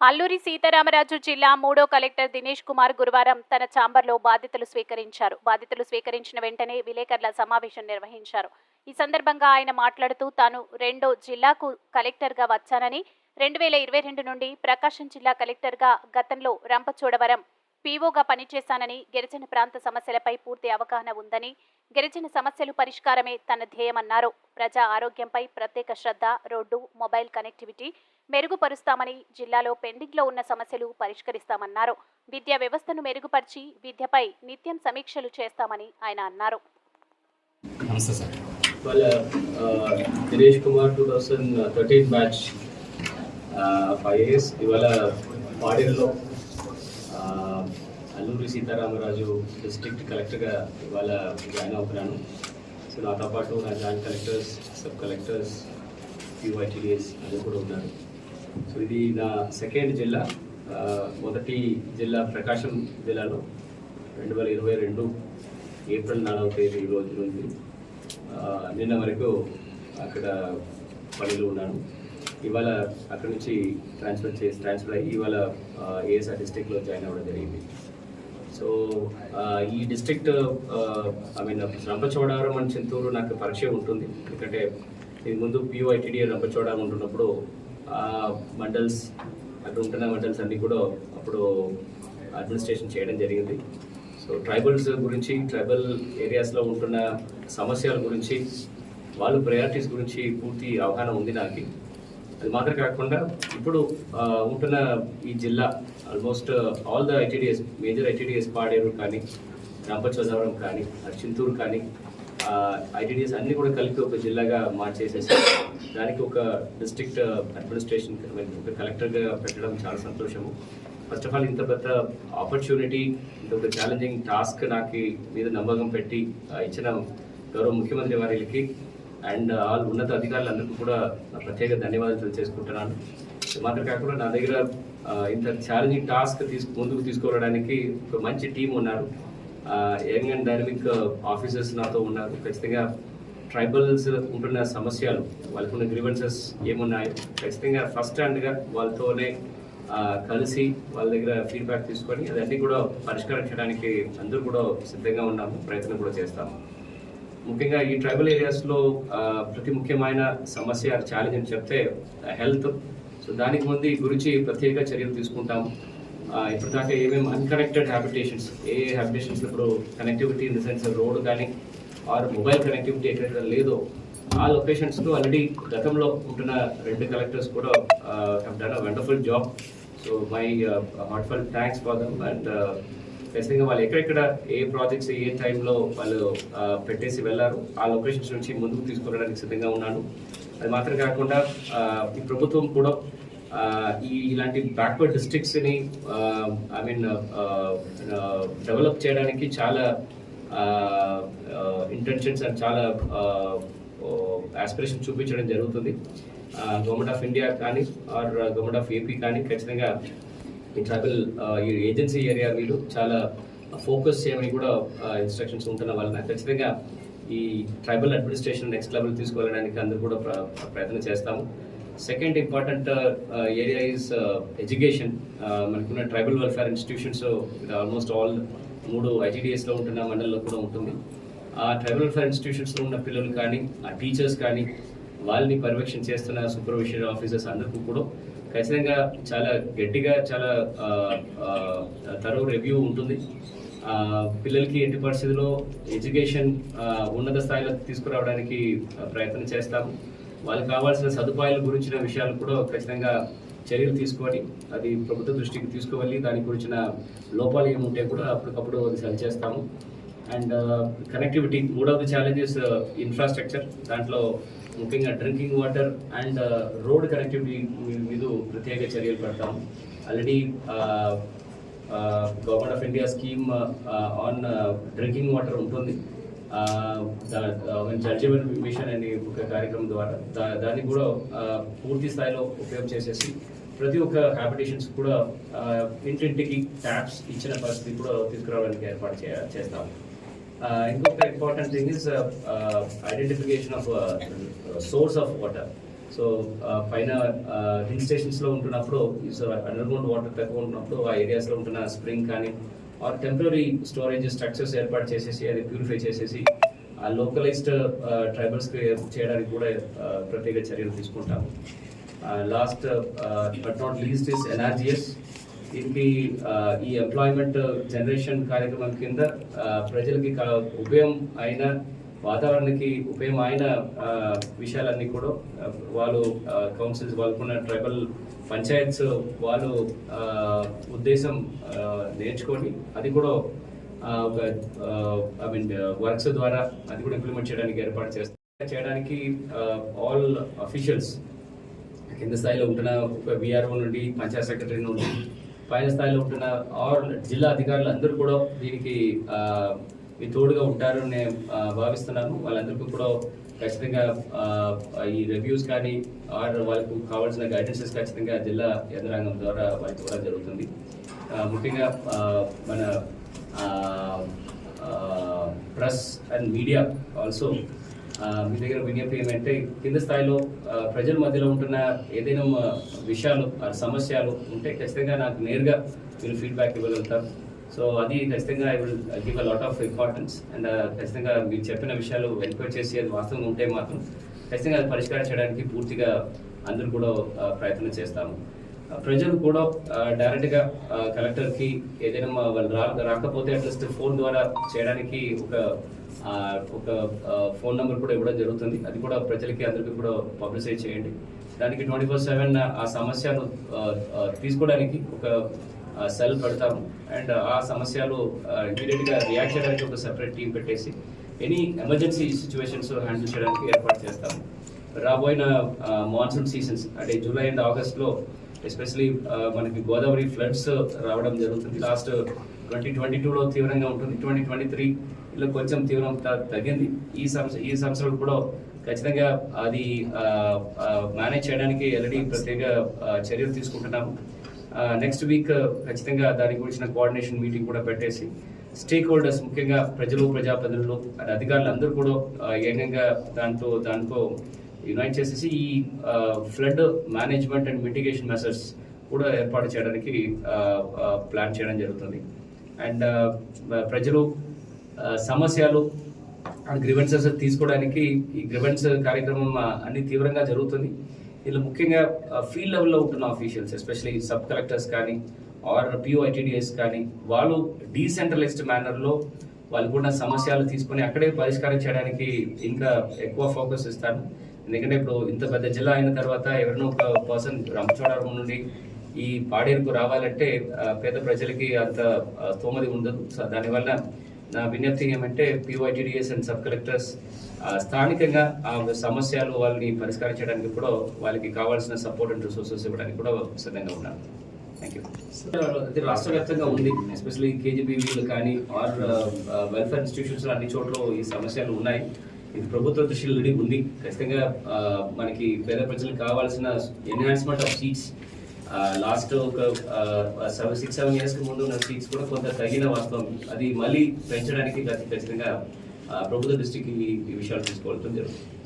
అల్లూరి సీతారామరాజు జిల్లా మూడో కలెక్టర్ దినేష్ కుమార్ గురువారం తన ఛాంబర్లో బాధితులు స్వీకరించారు. బాధితులు స్వీకరించిన వెంటనే విలేకరుల సమావేశం నిర్వహించారు. ఈ సందర్భంగా ఆయన మాట్లాడుతూ తాను రెండో జిల్లాకు కలెక్టర్గా వచ్చానని రెండు వేల ఇరవై రెండు నుండి ప్రకాశం జిల్లా కలెక్టర్గా గతంలో రంపచోడవరం పీఓగా పనిచేశానని గిరిజన ప్రాంత సమస్యలపై పూర్తి అవగాహన ఉందని గిరిజన సమస్యలు పరిష్కారమే తన ధ్యేయమన్నారు. ప్రజా ఆరోగ్యంపై ప్రత్యేక శ్రద్ధ రోడ్డు మొబైల్ కనెక్టివిటీ మెరుగుపరుస్తామని జిల్లాలో పెండింగ్లో ఉన్న సమస్యలు పరిష్కరిస్తామన్నారు. విద్యా వ్యవస్థను మెరుగుపరిచి విద్యపై నిత్యం సమీక్షలు చేస్తామని ఆయన అన్నారు. నమస్తే సార్. వాళ్ళ Dinesh Kumar two thousand thirteen batch five years ఇవాళ పాడేరులో అల్లూరి సీతారామరాజు డిస్ట్రిక్ట్ కలెక్టర్గా ఇవాళ జాయిన్ అవుతున్నాను. సో నాతో పాటు నా జాయింట్ కలెక్టర్స్ సబ్ కలెక్టర్స్ యూఐటీడీఎస్ అది కూడా ఉన్నారు. సో ఇది నా సెకండ్ జిల్లా. మొదటి జిల్లా ప్రకాశం జిల్లాలో రెండు వేల ఇరవై రెండు ఏప్రిల్ నాలుగవ తేదీ రోజు నుంచి నిన్న వరకు అక్కడ పనిలో ఉన్నాను. ఇవాళ అక్కడ నుంచి ట్రాన్స్ఫర్ చేసి ట్రాన్స్ఫర్ అయ్యి ఇవాళ ఏఎస్ఆర్ డిస్ట్రిక్ట్లో జాయిన్ అవ్వడం జరిగింది. సో ఈ district I mean Rampachodavaram and Chintur నాకు పరిచయం ఉంటుంది. ఎందుకంటే ఇది ముందు పిఓఐటిడి రంపచోడవరం ఉంటున్నప్పుడు ఆ మండల్స్ అక్కడ ఉంటున్న మండల్స్ అన్నీ కూడా అప్పుడు అడ్మినిస్ట్రేషన్ చేయడం జరిగింది. సో ట్రైబల్స్ గురించి ట్రైబల్ ఏరియాస్లో ఉంటున్న సమస్యల గురించి వాళ్ళు ప్రయారిటీస్ గురించి పూర్తి అవగాహన ఉంది నాకు. అది మాత్రం కాకుండా ఇప్పుడు ఉంటున్న ఈ జిల్లా almost all the ITDAs major ITDAs Paderu కానీ రంపచోదవరం కానీ చింతూరు కానీ ఐటీడీఎస్ అన్నీ కూడా కలిపి ఒక జిల్లాగా మార్చేసేసి దానికి ఒక డిస్ట్రిక్ట్ uh, అడ్మినిస్ట్రేషన్ ఒక కలెక్టర్గా పెట్టడం చాలా సంతోషము. ఫస్ట్ ఆఫ్ ఆల్ ఇంత పెద్ద ఆపర్చునిటీ ఇంత ఒక ఛాలెంజింగ్ టాస్క్ నాకు మీద నమ్మకం పెట్టి ఇచ్చిన గౌరవ ముఖ్యమంత్రి వారికి అండ్ ఆల్ ఉన్నత అధికారులందరికీ కూడా ప్రత్యేక ధన్యవాదాలు తెలియజేసుకుంటున్నాను. మాత్రం కాకుండా నా దగ్గర ఇంత ఛాలెంజింగ్ టాస్క్ తీసుకు ముందుకు తీసుకోవడానికి ఒక మంచి టీం ఉన్నారు. యంగ్ అండ్ డైనమిక్ ఆఫీసర్స్ నాతో ఉన్నారు. ఖచ్చితంగా ట్రైబల్స్ ఉంటున్న సమస్యలు వాళ్ళకున్న గ్రీవెన్సెస్ ఏమున్నాయో ఖచ్చితంగా ఫస్ట్ హ్యాండ్గా వాళ్ళతోనే కలిసి వాళ్ళ దగ్గర ఫీడ్బ్యాక్ తీసుకొని అదన్నీ కూడా పరిష్కరించడానికి అందరూ కూడా సిద్ధంగా ఉన్నాము. ప్రయత్నం కూడా చేస్తాము. ముఖ్యంగా ఈ ట్రైబల్ ఏరియాస్లో ప్రతి ముఖ్యమైన సమస్య ఛాలెంజ్ అని చెప్తే హెల్త్ సో దానికి ముందు ఈ గురించి ప్రత్యేక చర్యలు తీసుకుంటాము ఇప్పటిదాకా ఏమేమి అన్కనెక్టెడ్ హ్యాబిటేషన్స్ ఏ హ్యాబిటేషన్స్ ఇప్పుడు connectivity in the sense road కానీ ఆర్ మొబైల్ కనెక్టివిటీ ఎక్కడైతే లేదో ఆ లొకేషన్స్లో ఆల్రెడీ గతంలో ఉంటున్న రెండు కలెక్టర్స్ కూడా have done a wonderful job so my heartful thanks for them and ఖచ్చితంగా వాళ్ళు ఎక్కడెక్కడ ఏ ప్రాజెక్ట్స్ ఏ టైంలో వాళ్ళు పెట్టేసి వెళ్ళారు ఆ లొకేషన్స్ నుంచి ముందుకు తీసుకురావడానికి సిద్ధంగా ఉన్నాను. అది మాత్రం కాకుండా ఈ ప్రభుత్వం కూడా ఈ ఇలాంటి బ్యాక్వర్డ్ డిస్ట్రిక్ట్స్ని ఐ మీన్ డెవలప్ చేయడానికి చాలా ఇంటెన్షన్స్ అండ్ చాలా ఆస్పిరేషన్ చూపించడం జరుగుతుంది. గవర్నమెంట్ ఆఫ్ ఇండియా కానీ ఆర్ గవర్నమెంట్ ఆఫ్ ఏపీ కానీ ఖచ్చితంగా Uh, ఈ ట్రైబల్ ఈ ఏజెన్సీ ఏరియా వీళ్ళు చాలా ఫోకస్ చేయమని కూడా uh, ఇన్స్ట్రక్షన్స్ ఉంటున్న వలన ఖచ్చితంగా ఈ ట్రైబల్ అడ్మినిస్ట్రేషన్ నెక్స్ట్ లెవెల్ తీసుకువెళ్ళడానికి అందరూ కూడా ప్ర- ప్రయత్నం చేస్తాము. Second important area is education మనకున్న tribal welfare institutions almost all మూడు ఐటీడీఎస్లో ఉంటున్న మండలిలో కూడా ఉంటుంది. ఆ ట్రైబల్ వెల్ఫేర్ ఇన్స్టిట్యూషన్స్లో ఉన్న పిల్లలు కానీ ఆ టీచర్స్ కానీ వాళ్ళని పర్యవేక్షణ చేస్తున్న సూపర్విజన్ ఆఫీసర్స్ అందరికీ కూడా ఖచ్చితంగా చాలా గట్టిగా చాలా తరవ రివ్యూ ఉంటుంది. పిల్లలకి ఎట్టి పరిస్థితుల్లో ఎడ్యుకేషన్ ఉన్నత స్థాయిలో తీసుకురావడానికి ప్రయత్నం చేస్తాము. వాళ్ళకి కావాల్సిన సదుపాయాల గురించిన విషయాలు కూడా ఖచ్చితంగా చర్యలు తీసుకొని అది ప్రభుత్వ దృష్టికి తీసుకువెళ్ళి దాని గురించిన లోపాలు ఏముంటే కూడా అప్పటికప్పుడు అది సరి చేస్తాము అండ్ uh, కనెక్టివిటీ మూడవది ఛాలెంజెస్ ఇన్ఫ్రాస్ట్రక్చర్ uh, దాంట్లో ముఖ్యంగా drinking water and road connectivity మీద ప్రత్యేక చర్యలు పెడతాము already government of India scheme on drinking water ఉంటుంది. Uh, జడ్జివల్ మిషన్ అనే ఒక కార్యక్రమం ద్వారా దా- దాన్ని కూడా పూర్తి స్థాయిలో ఉపయోగం చేసేసి ప్రతి ఒక్క హ్యాబిటేషన్స్ కూడా ఇంటింటికి ట్యాప్స్ ఇచ్చిన పరిస్థితి కూడా తీసుకురావడానికి ఏర్పాటు చే చేస్తాము Uh, ఇంకొక important thing is identification of source of water so పైన uh, హిల్ స్టేషన్స్లో ఉంటున్నప్పుడు అండర్ గ్రౌండ్ వాటర్ తక్కువ ఉంటున్నప్పుడు ఆ ఏరియాస్లో ఉంటున్న స్ప్రింగ్ కానీ ఆర్ టెంపరీ స్టోరేజ్ స్ట్రక్చర్స్ ఏర్పాటు చేసేసి అది ప్యూరిఫై చేసేసి ఆ లోకలైజ్డ్ ట్రైబల్స్కి uh, చేయడానికి కూడా ప్రత్యేక చర్యలు తీసుకుంటాము. Last but not least is NRGS దీనికి uh, ఈ ఎంప్లాయ్మెంట్ జనరేషన్ కార్యక్రమం కింద ప్రజలకి ఉపయోగం అయిన వాతావరణానికి ఉపయోగం అయిన విషయాలన్నీ కూడా వాళ్ళు కౌన్సిల్స్ వాళ్ళకున్న ట్రైబల్ పంచాయత్స్ వాళ్ళు ఉద్దేశం నేర్చుకొని అది కూడా ఒక ఐ మీన్ వర్క్స్ ద్వారా అది కూడా ఇంప్లిమెంట్ చేయడానికి ఏర్పాటు చేస్తారు చేయడానికి ఆల్ అఫీషియల్స్ కింద స్థాయిలో ఉంటున్న విఆర్ఓ నుండి పంచాయత్ సెక్రటరీ నుండి పైన స్థాయిలో ఉంటున్న ఆర్ జిల్లా అధికారులు అందరూ కూడా దీనికి మీ తోడుగా ఉంటారు నేను భావిస్తున్నాను వాళ్ళందరికీ కూడా ఖచ్చితంగా ఈ రివ్యూస్ కానీ ఆర్ వాళ్ళకు కావాల్సిన గైడెన్సెస్ ఖచ్చితంగా జిల్లా యంత్రాంగం ద్వారా వాళ్ళకి ఇవ్వడం జరుగుతుంది. ముఖ్యంగా మన ప్రెస్ అండ్ మీడియా ఆల్సో మీ దగ్గర విజ్ఞప్తి ఏమంటే కింద స్థాయిలో ప్రజల మధ్యలో ఉంటున్న ఏదైనా విషయాలు సమస్యలు ఉంటే ఖచ్చితంగా నాకు నేరుగా మీరు ఫీడ్బ్యాక్ ఇవ్వగలుగుతారు. సో అది ఖచ్చితంగా I will give a lot of importance and ఖచ్చితంగా మీరు చెప్పిన విషయాలు ఎంక్వైర్ చేసి అది వాస్తవంగా ఉంటే మాత్రం ఖచ్చితంగా అది పరిష్కారం చేయడానికి పూర్తిగా అందరూ కూడా ప్రయత్నం చేస్తాము. ప్రజలు కూడా డైరెక్ట్గా కలెక్టర్కి ఏదైనా వాళ్ళు రా రాకపోతే అట్లీస్ట్ ఫోన్ ద్వారా చేయడానికి ఒక ఒక ఫోన్ నెంబర్ కూడా ఇవ్వడం జరుగుతుంది. అది కూడా ప్రజలకి అందరికీ కూడా పబ్లిసైజ్ చేయండి. దానికి ట్వంటీ ఫోర్ సెవెన్ ఆ సమస్యను తీసుకోవడానికి ఒక సెల్ పెడతాము అండ్ ఆ సమస్యలు ఇమీడియట్గా రియాక్ట్ చేయడానికి ఒక సెపరేట్ టీం పెట్టేసి ఎనీ ఎమర్జెన్సీ సిచ్యువేషన్స్ హ్యాండిల్ చేయడానికి ఏర్పాటు చేస్తాము. రాబోయిన మాన్సూన్ సీజన్స్ అంటే జూలై అండ్ ఆగస్ట్లో ఎస్పెషలీ మనకి గోదావరి ఫ్లడ్స్ రావడం జరుగుతుంది. లాస్ట్ ట్వంటీ ట్వంటీ టూలో తీవ్రంగా ఉంటుంది. ట్వంటీ ట్వంటీ త్రీ ఇలా కొంచెం తీవ్రం తగ్గింది. ఈ సంవత్సరం ఈ సంవత్సరం కూడా ఖచ్చితంగా అది మేనేజ్ చేయడానికి ఆల్రెడీ ప్రత్యేక చర్యలు తీసుకుంటున్నాము. నెక్స్ట్ వీక్ ఖచ్చితంగా దాని గురించిన కోఆర్డినేషన్ మీటింగ్ కూడా పెట్టేసి స్టేక్ హోల్డర్స్ ముఖ్యంగా ప్రజలు ప్రజాప్రతినిధులు అండ్ అధికారులు అందరూ కూడా ఏకంగా దాంతో దాంతో యునైట్ చేసేసి ఈ flood management and mitigation methods కూడా ఏర్పాటు చేయడానికి ప్లాన్ చేయడం జరుగుతుంది. అండ్ ప్రజలు సమస్యలు అండ్ గ్రివెన్సెస్ తీసుకోవడానికి ఈ గ్రివెన్స్ కార్యక్రమం అన్ని తీవ్రంగా జరుగుతుంది. వీళ్ళు ముఖ్యంగా ఫీల్డ్ లెవెల్లో ఉంటున్న ఆఫీషియల్స్ ఎస్పెషల్లీ సబ్ కలెక్టర్స్ కానీ ఆర్ పిఓఐటీడీఎస్ కానీ వాళ్ళు డీసెంట్రలైజ్డ్ మేనర్లో వాళ్ళు కూడా సమస్యలు తీసుకొని అక్కడే పరిష్కారం చేయడానికి ఇంకా ఎక్కువ ఫోకస్ ఇస్తారు. ఎందుకంటే ఇప్పుడు ఇంత పెద్ద జిల్లా అయిన తర్వాత ఎవరినో ఒక పర్సన్ రంపచోడవరం నుండి ఈ పాడేరుకు రావాలంటే పేద ప్రజలకి అంత ఆ, ఉండదు. సో దానివల్ల నా విజ్ఞప్తి ఏమంటే పిఓఐటీడీఎస్ అండ్ సబ్ కలెక్టర్స్ స్థానికంగా ఆ సమస్యలు వాళ్ళని పరిష్కారం చేయడానికి కూడా వాళ్ళకి కావాల్సిన సపోర్ట్ అండ్ రిసోర్సెస్ ఇవ్వడానికి కూడా సిద్ధంగా ఉన్నాను. థ్యాంక్ యూ రాష్ట్ర వ్యాప్తంగా ఉంది. ఎస్పెషల్లీ కేజీబీవీలు కానీ ఆర్ వెల్ఫేర్ ఇన్స్టిట్యూషన్స్ అన్ని చోట్ల ఈ సమస్యలు ఉన్నాయి. ఇది ప్రభుత్వ దృష్టిలో ఉంది. ఖచ్చితంగా మనకి పేద ప్రజలకు కావాల్సిన ఎన్హాన్స్మెంట్ ఆఫ్ సీట్స్ లాస్ట్ ఒక సిక్స్ సెవెన్ ఇయర్స్ ముందు ఉన్న సీట్స్ కూడా కొంత తగిన వాస్తవం. అది మళ్ళీ పెంచడానికి ఖచ్చితంగా ప్రభుత్వ దృష్టికి ఈ- ఈ విషయాలు తీసుకోవడం జరుగుతుంది.